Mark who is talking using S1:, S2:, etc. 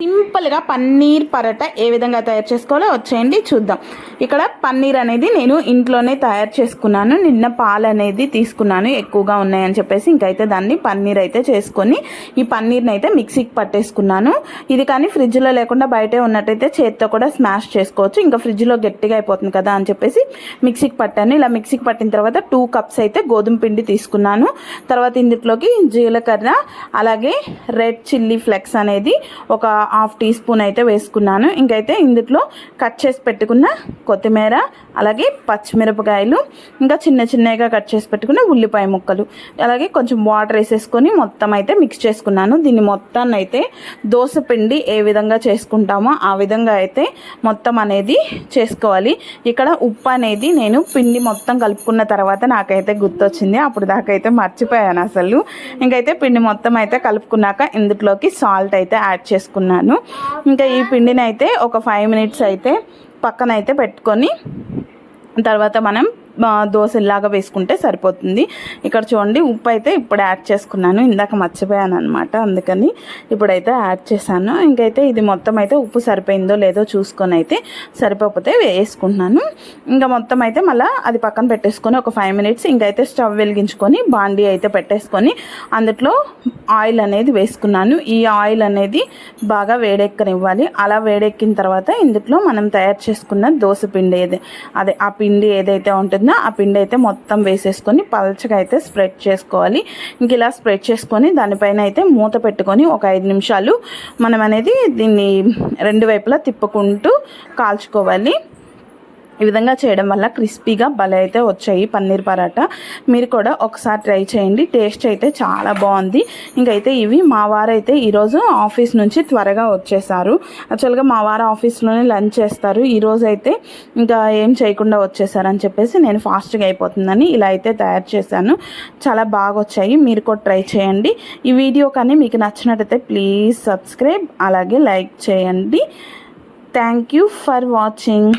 S1: సింపుల్గా పన్నీర్ పరోటా ఏ విధంగా తయారు చేసుకోవాలో వచ్చేయండి చూద్దాం. ఇక్కడ పన్నీర్ అనేది నేను ఇంట్లోనే తయారు చేసుకున్నాను. నిన్న పాలు అనేది తీసుకున్నాను ఎక్కువగా ఉన్నాయని చెప్పేసి ఇంకైతే దాన్ని పన్నీర్ అయితే చేసుకొని ఈ పన్నీర్ని అయితే మిక్సీకి పట్టేసుకున్నాను. ఇది కానీ ఫ్రిడ్జ్లో లేకుండా బయటే ఉన్నట్టయితే చేతితో కూడా స్మాష్ చేసుకోవచ్చు. ఇంకా ఫ్రిడ్జ్లో గట్టిగా అయిపోతుంది కదా అని చెప్పేసి మిక్సీకి పట్టాను. ఇలా మిక్సీకి పట్టిన తర్వాత టూ కప్స్ అయితే గోధుమ పిండి తీసుకున్నాను. తర్వాత ఇందులోకి జీలకర్ర అలాగే రెడ్ చిల్లీ ఫ్లెక్స్ అనేది ఒక హాఫ్ టీ స్పూన్ అయితే వేసుకున్నాను. ఇంకైతే ఇందులో కట్ చేసి పెట్టుకున్న కొత్తిమీర అలాగే పచ్చిమిరపకాయలు ఇంకా చిన్న చిన్నగా కట్ చేసి పెట్టుకున్న ఉల్లిపాయ ముక్కలు అలాగే కొంచెం వాటర్ వేసేసుకొని మొత్తం అయితే మిక్స్ చేసుకున్నాను. దీన్ని మొత్తాన్ని అయితే దోశ పిండి ఏ విధంగా చేసుకుంటామో ఆ విధంగా అయితే మొత్తం అనేది చేసుకోవాలి. ఇక్కడ ఉప్పు అనేది నేను పిండి మొత్తం కలుపుకున్న తర్వాత నాకైతే గుర్తొచ్చింది. అప్పుడు దాకైతే మర్చిపోయాను అసలు. ఇంకైతే పిండి మొత్తం అయితే కలుపుకున్నాక ఇందులోకి సాల్ట్ అయితే యాడ్ చేసుకున్నాను. ఇంకా ఈ పిండిని అయితే ఒక ఫైవ్ మినిట్స్ అయితే పక్కన అయితే పెట్టుకొని తర్వాత మనం దోశలాగా వేసుకుంటే సరిపోతుంది. ఇక్కడ చూడండి ఉప్పు అయితే ఇప్పుడు యాడ్ చేసుకున్నాను. ఇందాక మర్చిపోయాను అనమాట అందుకని ఇప్పుడైతే యాడ్ చేశాను. ఇంకైతే ఇది మొత్తం అయితే ఉప్పు సరిపోయిందో లేదో చూసుకొని అయితే సరిపోతే వేసుకుంటున్నాను. ఇంకా మొత్తం అయితే మళ్ళీ అది పక్కన పెట్టేసుకొని ఒక ఫైవ్ మినిట్స్ ఇంకైతే స్టవ్ వెలిగించుకొని బాండీ అయితే పెట్టేసుకొని అందులో ఆయిల్ అనేది వేసుకున్నాను. ఈ ఆయిల్ అనేది బాగా వేడెక్కనివ్వాలి. అలా వేడెక్కిన తర్వాత ఇందులో మనం తయారు చేసుకున్న దోశ పిండి ఏది అదే ఆ పిండి ఏదైతే ఉంటుందో ఆ పిండి అయితే మొత్తం వేసేసుకొని పలచగా అయితే స్ప్రెడ్ చేసుకోవాలి. ఇంక ఇలా స్ప్రెడ్ చేసుకొని దానిపైన అయితే మూత పెట్టుకొని ఒక ఐదు నిమిషాలు మనం అనేది దీన్ని రెండు వైపులా తిప్పుకుంటూ కాల్చుకోవాలి. ఈ విధంగా చేయడం వల్ల క్రిస్పీగా భలే అయితే వచ్చాయి పన్నీర్ పరాటా. మీరు కూడా ఒకసారి ట్రై చేయండి. టేస్ట్ అయితే చాలా బాగుంది. ఇంకైతే ఇవి మా వారైతే ఈరోజు ఆఫీస్ నుంచి త్వరగా వచ్చేసారు. యాక్చువల్గా మా వారు ఆఫీస్లోనే లంచ్ చేస్తారు. ఈరోజు అయితే ఇంకా ఏం చేయకుండా వచ్చేసారని చెప్పేసి నేను ఫాస్ట్గా అయిపోతుందని ఇలా అయితే తయారు చేశాను. చాలా బాగా వచ్చాయి. మీరు కూడా ట్రై చేయండి. ఈ వీడియో కానీ మీకు నచ్చినట్టయితే ప్లీజ్ సబ్స్క్రైబ్ అలాగే లైక్ చేయండి. Thank you for watching.